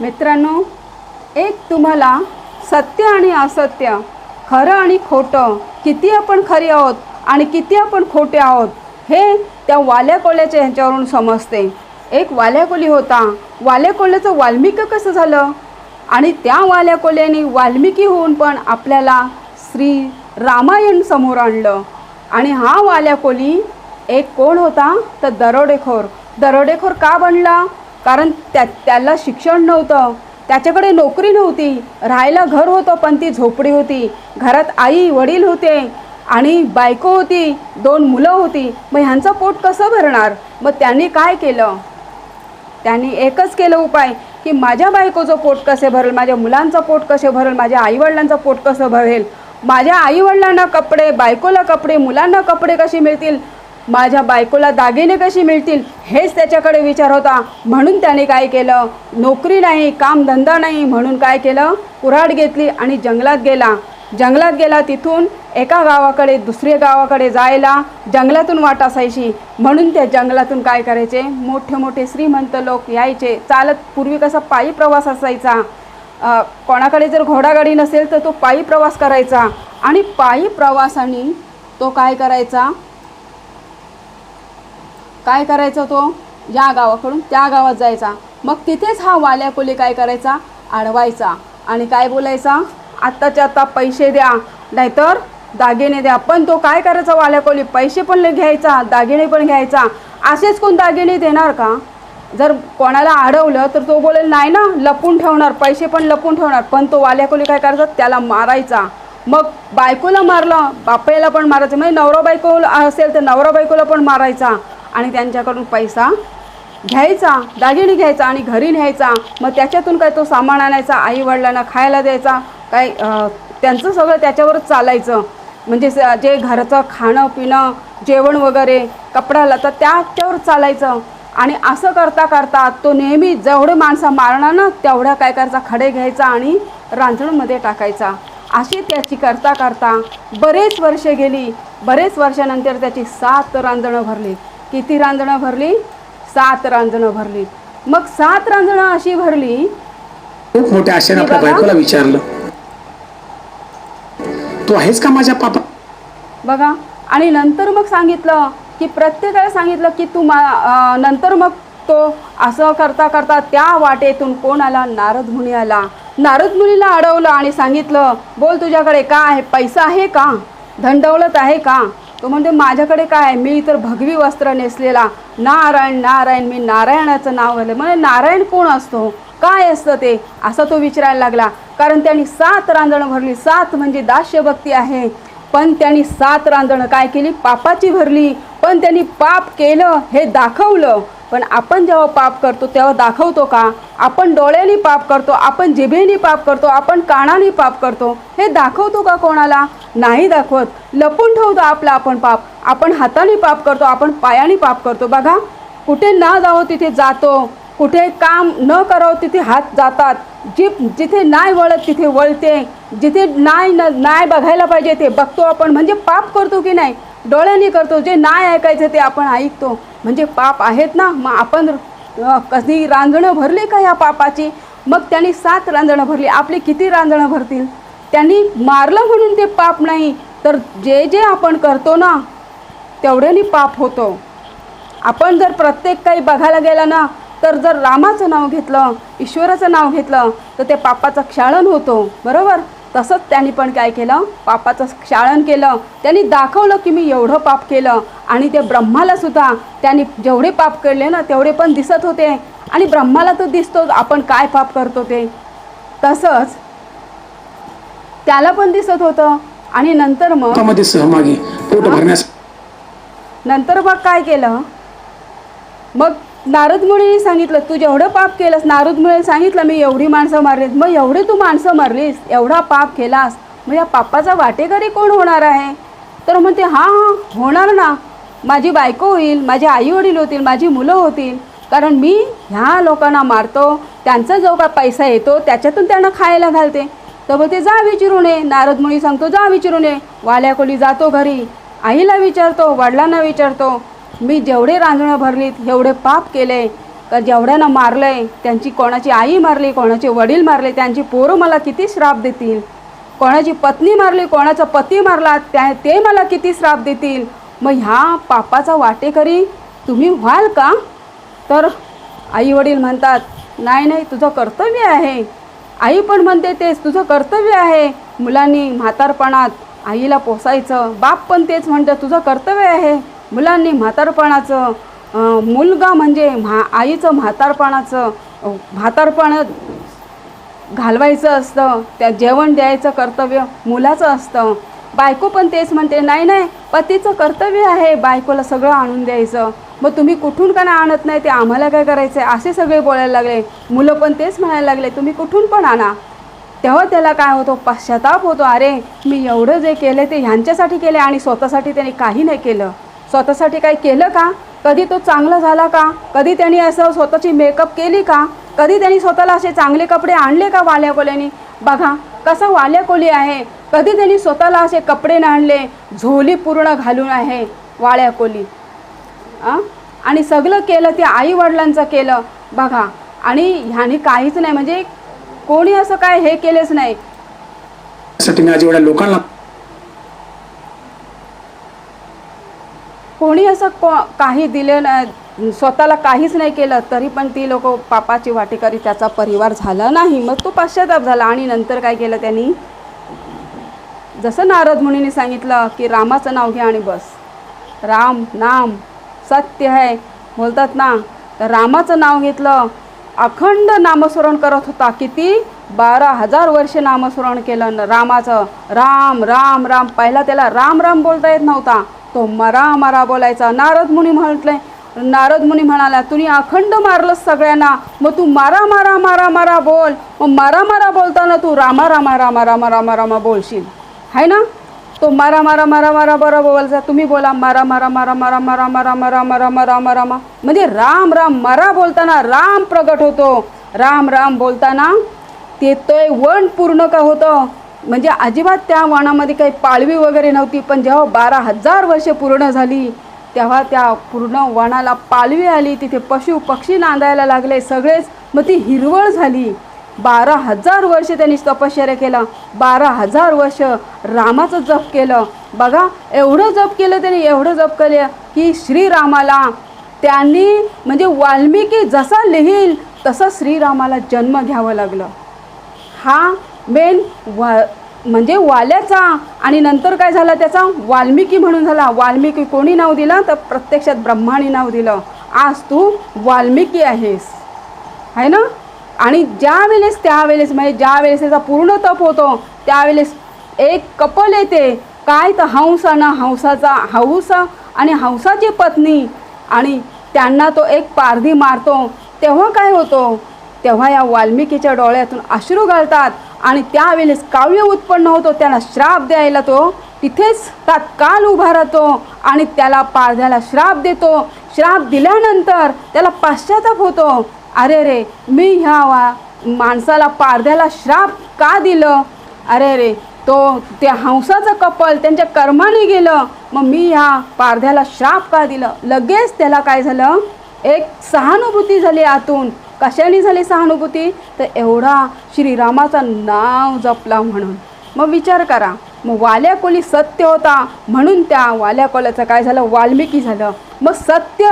मित्रांनो एक तुम्हाला सत्य आणि असत्य खरं आणि खोटं किती आपण खरी आहोत आणि किती आपण खोटे आहोत हे त्या वाल्या कोल्याच्या ह्याच्यावरून समजते. एक वाल्या कोली होता. वाल्याकोल्याचं वाल्मिक कसं झालं? आणि त्या वाल्याकोल्याने वाल्मिकी होऊन पण आपल्याला श्री रामायण समोर आणलं. आणि हा वाल्या कोली एक कोण होता? तर दरोडेखोर. दरोडेखोर का बनला? कारण त्या त्याला शिक्षण नव्हतं. त्याच्याकडे नोकरी नव्हती. राहायला घर होतं पण ती झोपडी होती. घरात आई वडील होते आणि बायको होती. दोन मुलं होती. मग ह्यांचं पोट कसं भरणार? मग त्यांनी काय केलं? त्यांनी एकच केलं उपाय की माझ्या बायकोचं पोट कसे भरेल? माझ्या मुलांचं पोट कसे भरेल? माझ्या आईवडिलांचं पोट कसं भरेल? माझ्या आईवडिलांना कपडे बायकोला कपडे मुलांना कपडे कसे मिळतील? माझ्या बायकोला दागिने कशी मिळतील हेच त्याच्याकडे विचार होता. म्हणून त्याने काय केलं? नोकरी नाही कामधंदा नाही म्हणून काय केलं? कुऱ्हाड घेतली आणि जंगलात गेला. जंगलात गेला तिथून एका गावाकडे दुसऱ्या गावाकडे जायला जंगलातून वाट असायची. म्हणून त्या जंगलातून काय करायचे? मोठे मोठे श्रीमंत लोक यायचे. चालत पूर्वी कसा पायी प्रवास असायचा. कोणाकडे जर घोडागाडी नसेल तर तो पायी प्रवास करायचा. आणि पायी प्रवासाने तो काय करायचा? काय करायचा तो? या गावाकडून त्या गावात जायचा. मग तिथेच हा वाल्याकोली काय करायचा? अडवायचा आणि काय बोलायचा? आत्ताच्या आत्ता पैसे द्या. नाहीतर दागिने द्या. पण तो काय करायचा वाल्याकोली पैसे पण घ्यायचा दागिने पण घ्यायचा. असेच कोण दागिने देणार का? जर कोणाला अडवलं तर तो बोलेल नाही ना लपून ठेवणार. पैसे पण लपून ठेवणार. पण तो वाल्याकोली काय करायचा? त्याला मारायचा. मग बायकोला मारलं. बापेला पण मारायचं. म्हणजे नवरा बायको असेल तर नवरा बायकोला पण मारायचा. आणि त्यांच्याकडून पैसा घ्यायचा दागिने घ्यायचा आणि घरी न्यायचा. मग त्याच्यातून काय तो सामान आणायचा आई वडिलांना खायला द्यायचा काय त्यांचं सगळं त्याच्यावरच चालायचं. म्हणजे जे घरचं खाणं पिणं जेवण वगैरे कपडा लता त्याच्यावर चालायचं. आणि असं करता करता तो नेहमी जेवढे माणसं मारणार ना तेवढ्या काय करायचा खडे घ्यायचा आणि रांजणमध्ये टाकायचा. अशी त्याची करता करता बरेच वर्षे गेली. बरेच वर्षानंतर त्याची सात रांजणं भरली. किती रांजणं भरली? सात रांजणं भरली. मग सात रांजणं अशी भरली? खूप मोठ्या आशेने आपल्या. बायकोला विचारलं. तू आहेस का माझ्या पापा? बघा. आणि नंतर मग सांगितलं की प्रत्येकाला सांगितलं की तू मा अं, नंतर मग तो असं करता करता त्या वाटेतून कोण आला नारद मुनी आला. नारद मुनीला अडवलं आणि सांगितलं बोल तुझ्याकडे काय आहे? पैसा आहे का? धनदौलत आहे का? तो म्हणते माझ्याकडे काय आहे? मी तर भगवी वस्त्र नेसलेला. नारायण नारायण मी नारायणाचं नाव घालं म्हणजे नारायण कोण असतो? काय असतं ते? असं तो विचारायला लागला. कारण त्यांनी सात रांजणं भरली. सात म्हणजे दास्यभक्ती आहे. पण त्यांनी सात रांजणं काय केली? पापाची भरली. पण त्यांनी पाप केलं हे दाखवलं. पण आपण जेव्हा पाप करतो तेव्हा दाखवतो का? आपण डोळ्याने पाप करतो आपण जिभेने पाप करतो आपण कानाने पाप करतो. हे दाखवतो का कोणाला? नाही दाखवत. लपून ठेवतो आपला आपण पाप. आपण हाताने पाप करतो आपण पायाने पाप करतो. बघा कुठे ना जावं तिथे जातो. कुठे काम न करावं तिथे हात जातात. जी जिथे नाही वळत तिथे वळते. जिथे नाही न नाही बघायला पाहिजे ते बघतो आपण. म्हणजे पाप करतो की नाही? डोळ्याने करतो. जे नाही ऐकायचं ते आपण ऐकतो. म्हणजे पाप आहेत ना? मग आपण कधी रांजणं भरली का या पापाची? मग त्यांनी सात रांजणं भरली. आपली किती रांजणं भरतील? त्यांनी मारलं म्हणून ते पाप नाही तर जे जे आपण करतो ना तेवढ्याने पाप होतो. आपण जर प्रत्येक काही बघायला गेलं ना तर जर रामाचं नाव घेतलं ईश्वराचं नाव घेतलं तर ते पापाचं क्षाळण होतो. बरोबर? तसंच त्यांनी पण काय केलं? पापाचं क्षाळण केलं. त्यांनी दाखवलं की मी एवढं पाप केलं. आणि ते ब्रह्माला सुद्धा त्यांनी जेवढे पाप केले ना तेवढे पण दिसत होते. आणि ब्रह्माला तर दिसतोच आपण काय पाप करतो ते? तसंच त्याला पण दिसत होतं. आणि नंतर मग सहभागी पोट भरण्यास नंतर मग काय केलं? मग नारद मुनीने सांगितलं तू जेवढं पाप केलंस नारद मुनीने सांगितलं मी एवढी माणसं मारलीस. मग एवढी तू माणसं मारलीस एवढा पाप केलास. मग या पापाचा वाटेकरी कोण होणार आहे? तर म्हणते हां हां होणार ना. माझी बायको होईल माझे आई वडील होतील माझी मुलं होतील. कारण मी ह्या लोकांना मारतो त्यांचा जो काय पैसा येतो त्याच्यातून त्यांना खायला घालते. तर मग ते जा विचारून. ये नारद मुनी सांगतो जा विचारून. ये वाल्याकोली जातो घरी. आईला विचारतो वडिलांना विचारतो मी जेवढे रांजणं भरलीत एवढे पाप केले. का जेवढ्यानं मारलंय त्यांची कोणाची आई मारली कोणाचे वडील मारले त्यांची पोरं मला किती श्राप देतील? कोणाची पत्नी मारली कोणाचा पती मारला त्या ते मला किती श्राप देतील? मग ह्या पापाचा वाटेकरी तुम्ही व्हाल का? तर आई वडील म्हणतात नाही नाही तुझं कर्तव्य आहे. आई पण म्हणते तेच तुझं कर्तव्य आहे मुलांनी म्हातारपणात आईला पोसायचं. बाप पण तेच म्हणतं तुझं कर्तव्य आहे मुलांनी म्हातारपणाचं मुलगा म्हणजे म्हा आईचं म्हातारपणाचं म्हातारपणात म्हातारपण घालवायचं असतं त्या जेवण द्यायचं कर्तव्य मुलाचं असतं. बायको पण तेच म्हणते नाही नाही पतीचं कर्तव्य आहे बायकोला सगळं आणून द्यायचं. मग तुम्ही कुठून का नाही आणत नाही ते आम्हाला काय करायचं आहे असे सगळे बोलायला लागले. मुलं पण तेच म्हणायला लागले तुम्ही कुठून पण आणा. तेव्हा त्याला काय होतो? पश्चाताप होतो. अरे मी एवढं जे केलं ते ह्यांच्यासाठी केले आणि स्वतःसाठी त्यांनी काही नाही केलं. स्वतःसाठी काही केलं का? कधी तो चांगला झाला का? कधी त्यांनी असं स्वतःची मेकअप केली का? कधी त्यांनी स्वतःला असे चांगले कपडे आणले का वाल्या कोल्यानी बघा कसा वाल्या कोली आहे? कधी त्यांनी स्वतःला असे कपडे नाही आणले झोली पूर्ण घालून आहे वाळ्या कोली. आ? आणि सगळं केलं ते आई वडिलांचं केलं. बघा आणि ह्याने काहीच नाही म्हणजे कोणी असं काय हे केलेच नाही. लोकांना कोणी असं को काही दिलं नाही स्वतःला काहीच नाही केलं तरी पण ती लोक पापाची वाटेकरी त्याचा परिवार झाला नाही. मग तो पश्चाताप झाला आणि नंतर काय केलं त्यांनी? जसं नारद मुनीने सांगितलं की रामाचं नाव घ्या आणि बस. राम नाम सत्य आहे बोलतात ना. तर रामाचं नाव घेतलं अखंड नामस्मरण करत होता. किती? बारा हजार वर्ष नामस्मरण केलं न रामाचं. राम राम राम. पहिला त्याला राम राम बोलता येत नव्हता. तो मरा मरा बोलायचा. नारद मुनी म्हटलंय नारद मुनी म्हणाला तुम्ही अखंड मारलंस सगळ्यांना मग तू मारा मारा मारा मारा बोल मग मारा मारा बोलताना तू रामा रामा रामा रामा रामा रामा बोलशील आहे ना तो मारा मारा मारा मारा बरं बोलायचा तुम्ही बोला मारा मारा मारा मारा मारा मारा मारा मारा मारा मारा मा म्हणजे राम राम मारा बोलताना राम प्रगट होतो राम राम बोलताना ते तो वन पूर्ण का होतं म्हणजे अजिबात त्या वनामध्ये काही पाळवी वगैरे नव्हती पण जेव्हा बारा हजार वर्षे पूर्ण झाली तेव्हा त्या पूर्ण वनाला पालवी आली तिथे पशु पक्षी नांदायला लागले सगळेच मग ती हिरवळ झाली. बारा हजार वर्ष त्यांनी तपश्चर्या केला बारा हजार वर्ष रामाचं जप केलं. बघा एवढं जप केलं त्यांनी एवढं जप केलं की श्रीरामाला त्यांनी म्हणजे वाल्मिकी जसा लिहील तसं श्रीरामाला जन्म घ्यावं लागलं. हा मेन वा म्हणजे वाल्याचा आणि नंतर काय झाला त्याचा? वाल्मिकी म्हणून झाला. वाल्मिकी कोणी नाव दिलं? तर प्रत्यक्षात ब्रह्माने नाव दिलं. आज तू वाल्मिकी आहेस. आहे ना? आणि ज्या वेळेस त्यावेळेस म्हणजे ज्या वेळेस त्याचा पूर्ण तप होतो त्यावेळेस एक कपल येते. काय? तर हंस ना हंसाचा हंस आणि हंसाची पत्नी आणि त्यांना तो एक पारधी मारतो. तेव्हा काय होतो? तेव्हा या वाल्मिकीच्या डोळ्यातून अश्रू घालतात. आणि त्यावेळेस काव्य उत्पन्न होतो त्यांना श्राप द्यायला तो तिथेच तात्काळ उभा राहतो आणि त्याला पारध्याला श्राप देतो. श्राप दिल्यानंतर त्याला पाश्चाताप होतो. अरे रे मी ह्या वा माणसाला पारध्याला श्राप का दिलं? अरे रे तो त्या हंसाचं कपल त्यांच्या कर्माने गेलं. मग मी ह्या पारध्याला श्राप का दिलं? लगेच त्याला काय झालं? एक सहानुभूती झाली आतून. कशाने झाली सहानुभूती? तर एवढा श्रीरामाचं नाव जपला म्हणून. मग विचार करा मग वाल्या कोली सत्य होता म्हणून त्या वाल्या कोल्याचं काय झालं? वाल्मिकी झालं. मग सत्य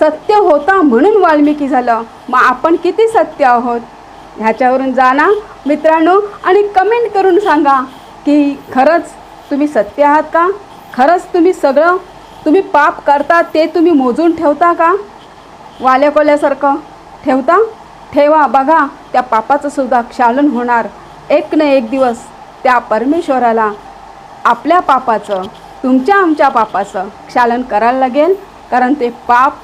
सत्य होता म्हणून वाल्मिकी झालं. मग आपण किती सत्य आहोत? ह्याच्यावरून जाणा. मित्रांनो आणि कमेंट करून सांगा की खरंच तुम्ही सत्य आहात का? खरंच तुम्ही सगळं तुम्ही पाप करता ते तुम्ही मोजून ठेवता का? वाल्या कोल्यासारखं ठेवता? ठेवा बघा त्या पापाचं सुद्धा क्षालन होणार. एक ना एक दिवस त्या परमेश्वराला आपल्या पापाचं तुमच्या आमच्या पापाचं क्षालन करायला लागेल. कारण ते पाप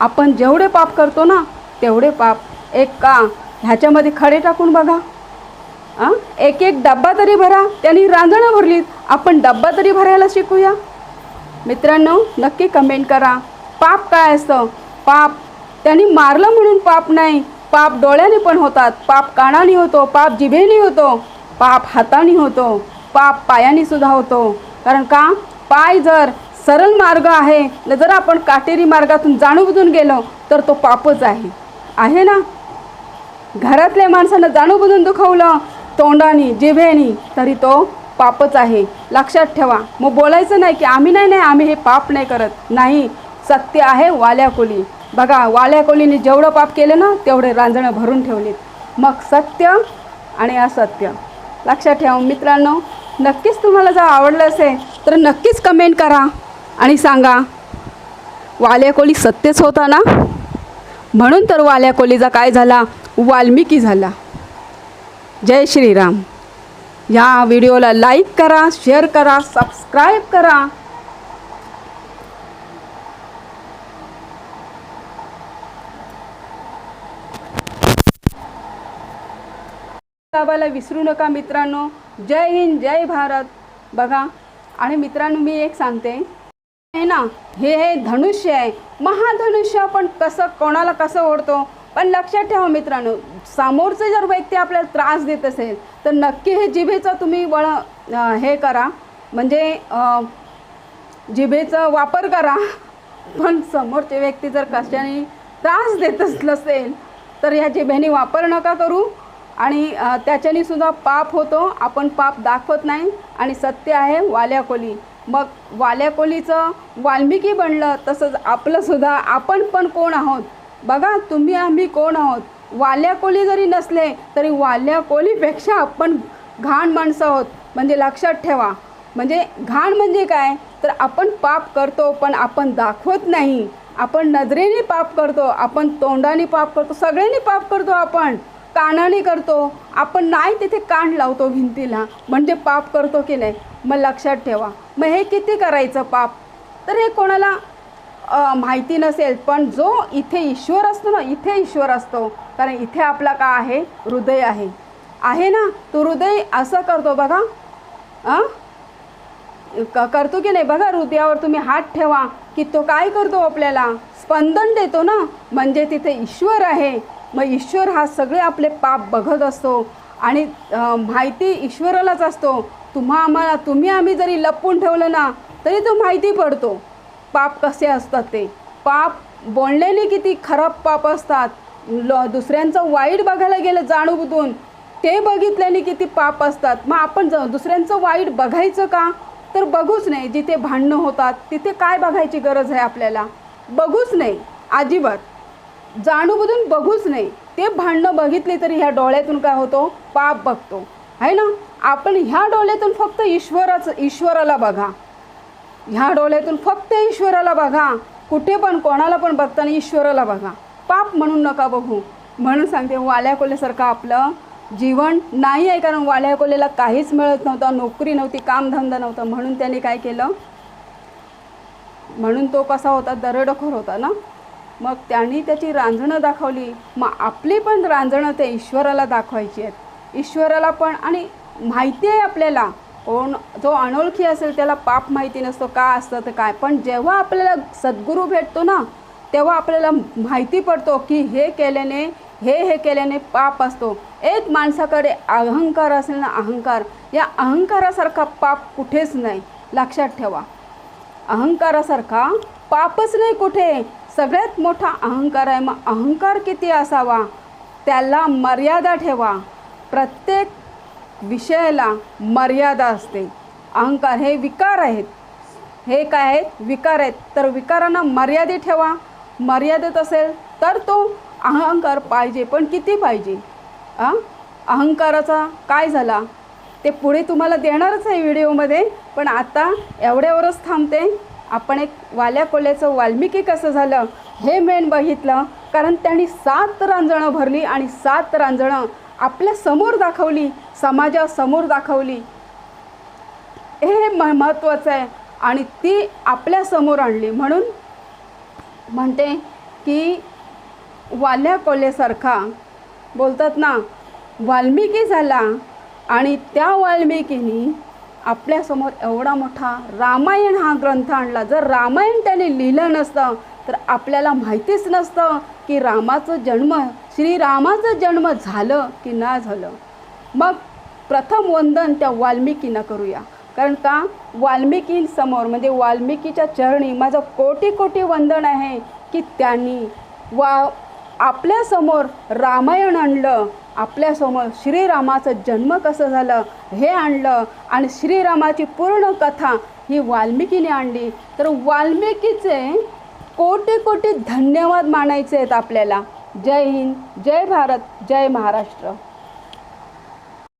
आपण जेवढे पाप करतो ना तेवढे पाप एक का ह्याच्यामध्ये खडे टाकून बघा. हां एक एक डब्बा तरी भरा त्यांनी रांजणं भरलीत. आपण डब्बा तरी भरायला शिकूया. मित्रांनो नक्की कमेंट करा. पाप काय असतं? पाप त्यांनी मारलं म्हणून पाप नाही. पाप डोळ्याने पण होतात. पाप कानाने होतो. पाप जिभेने होतो. पाप हाताने होतो. पाप पायाने सुद्धा होतो. कारण का? पाय जर सरळ मार्ग आहे न जर आपण काटेरी मार्गातून जाणूबुजून गेलो तर तो पापच आहे. आहे ना? घरातल्या माणसानं जाणूबुजून दुखवलं तोंडाने जिभेनी तरी तो पापच आहे. लक्षात ठेवा. मग बोलायचं नाही की आम्ही नाही नाही आम्ही हे पाप नाही करत. नाही. सत्य आहे वाल्याकुली. बघा वाल्या कोलीने जेवढं पाप केलं ना तेवढे रांजणं भरून ठेवलीत. मग सत्य आणि असत्य. लक्षात ठेवा मित्रांनो नक्कीच तुम्हाला जर आवडलं असेल तर नक्कीच कमेंट करा आणि सांगा वाल्या कोली सत्यच होता ना? म्हणून तर वाल्या कोलीचा काय झाला? वाल्मिकी झाला. जय श्रीराम. या व्हिडिओला लाईक करा शेअर करा सबस्क्राईब करा. दाबायला विसरू नका मित्रांनो. जय हिंद जय भारत. बघा आणि मित्रांनो मी एक सांगते. आहे ना हे हे धनुष्य आहे. महाधनुष्य आपण कसं कोणाला कसं ओढतो? पण लक्षात ठेवा मित्रांनो समोरचे जर व्यक्ती आपल्याला त्रास देत असेल तर नक्की हे जिभेचं तुम्ही वळ हे करा. म्हणजे जिभेचा वापर करा. पण समोरचे व्यक्ती जर कशाने त्रास देत नसेल तर ह्या जिभेने वापर नका करू. आणि त्याच्याने सुद्धा पाप होतो. आपण पाप दाखवत नाही आणि सत्य आहे वाल्याकोली मग वाल्या कोलीचं वाल्मिकी बनलं तसंच आपलंसुद्धा आपण पण कोण आहोत? बघा तुम्ही आम्ही कोण आहोत? वाल्याकोली जरी नसले तरी वाल्या कोलीपेक्षा आपण घाण माणसं आहोत. म्हणजे लक्षात ठेवा. म्हणजे घाण म्हणजे काय? तर आपण पाप करतो पण आपण दाखवत नाही. आपण नजरेने पाप करतो आपण तोंडाने पाप करतो सगळ्यांनी पाप करतो आपण. कानाने करतो. आपण नाही तिथे कान लावतो भिंतीला. म्हणजे पाप करतो की नाही? मग लक्षात ठेवा. मग हे किती करायचं पाप? तर हे कोणाला माहिती नसेल पण जो इथे ईश्वर असतो ना इथे ईश्वर असतो. कारण इथे आपला का आहे? हृदय आहे. आहे ना? तो हृदय असं करतो बघा. आ क करतो की नाही? बघा हृदयावर तुम्ही हात ठेवा की तो काय करतो आपल्याला? स्पंदन देतो ना? म्हणजे तिथे ईश्वर आहे. मग ईश्वर हा सगळे आपले पाप बघत असतो आणि माहिती ईश्वरालाच असतो. तुम्हा आम्हाला तुम्ही आम्ही जरी लपवून ठेवलं ना तरी तो माहिती पडतो. पाप कसे असतात ते? पाप बोलण्याने किती खराब पाप असतात. ल दुसऱ्यांचं वाईट बघायला गेलं जाणूबुजून ते बघितल्याने किती पाप असतात. मग आपण ज दुसऱ्यांचं वाईट बघायचं का? तर बघूच नाही जिथे भांडणं होतात तिथे काय बघायची गरज आहे आपल्याला? बघूच नाही. अजिबात. जाणूबुजून बघूच नाही ते भांडणं बघितली तरी ह्या डोळ्यातून काय होतो? पाप बघतो. आहे ना? आपण ह्या डोळ्यातून फक्त ईश्वराचं ईश्वराला बघा. ह्या डोळ्यातून फक्त ईश्वराला बघा. कुठे पण कोणाला पण बघताना ईश्वराला बघा. पाप म्हणून नका बघू. म्हणून सांगते वाल्याकोल्यासारखं आपलं जीवन नाही आहे कारण वाल्याकोल्याला काहीच मिळत नव्हतं नोकरी नव्हती कामधंदा नव्हता. म्हणून त्याने काय केलं? म्हणून तो कसा होता? दरोडेखोर होता ना? मग त्यांनी त्याची रांजणं दाखवली. मग आपली पण रांजणं ते ईश्वराला दाखवायची आहेत. ईश्वराला पण आणि माहिती आहे आपल्याला. कोण जो अनोळखी असेल त्याला पाप माहिती नसतो का असतं तर काय. पण जेव्हा आपल्याला सद्गुरू भेटतो ना तेव्हा आपल्याला माहिती पडतो की हे केल्याने हे हे केल्याने पाप असतो. एक माणसाकडे अहंकार असेल ना अहंकार या अहंकारासारखा पाप कुठेच नाही. लक्षात ठेवा. अहंकारासारखा पापच नाही कुठे. सगळ्यात मोठा अहंकार आहे. मग अहंकार किती असावा? त्याला मर्यादा ठेवा. प्रत्येक विषयाला मर्यादा असते. अहंकार हे विकार आहेत. हे काय आहेत? विकार आहेत. तर विकारांना मर्यादित ठेवा. मर्यादित असेल तर तो अहंकार पाहिजे पण किती पाहिजे? हां अहंकाराचा काय झाला? ते पुढे तुम्हाला देणारच आहे व्हिडिओमध्ये पण आता एवढ्यावरच थांबते. आपण एक वाल्या कोल्याचं वाल्मिकी कसं झालं हे मेन बघितलं. कारण त्यांनी सात रांजणं भरली आणि सात रांजणं आपल्यासमोर दाखवली समाजासमोर दाखवली. हे म महत्त्वाचं आहे आणि ती आपल्यासमोर आणली. म्हणून म्हणते की वाल्या कोल्यासारखा बोलतात ना वाल्मिकी झाला आणि त्या वाल्मिकीनी आपल्यासमोर एवढा मोठा रामायण हा ग्रंथ आणला. जर रामायण त्याने लिहिलं नसतं तर आपल्याला माहितीच नसतं की रामाचं जन्म श्रीरामाचं जन्म झालं की ना झालं. मग प्रथम वंदन त्या वाल्मिकींना करूया. कारण का? वाल्मिकींसमोर म्हणजे वाल्मिकीच्या चरणी माझं कोटी कोटी वंदन आहे की त्यांनी वा आपल्यासमोर रामायण आणलं आपल्यासमोर श्रीरामाचं जन्म कसं झालं हे आणलं आणि श्रीरामाची पूर्ण कथा ही वाल्मिकीने आणली. तर वाल्मिकीचे कोटी कोटी धन्यवाद मानायचे आहेत आपल्याला. जय हिंद जय भारत जय महाराष्ट्र.